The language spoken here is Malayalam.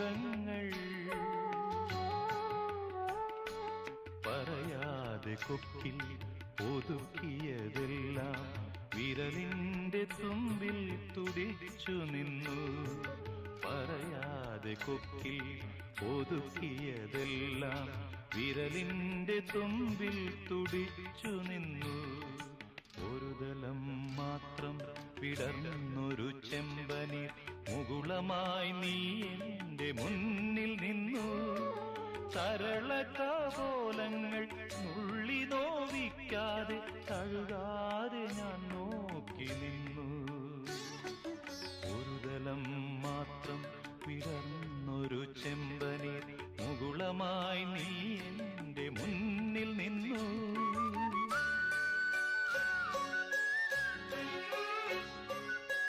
മേഘങ്ങൾ പറയാതെ കൊക്കിൽ ഒതുക്കിയതെല്ലാം വിരലിന്റെ തുമ്പിൽ തുടിച്ചു നിന്നു. പറയാതെ കൊക്കിൽ ഒതുക്കിയതെല്ലാം വിരലിന്റെ തുമ്പിൽ തുടിച്ചു നിന്നു. ഒരു തലം മാത്രം പിടർന്നൊരു ചെമ്പനി മുകുളമായി നീ സരള ഉള്ളി നോവിക്കാതെ തഴുകാതെ ഞാൻ നോക്കി നിന്നു. ഒരു ദലം മാത്രം പിറന്നൊരു മുകുളമായി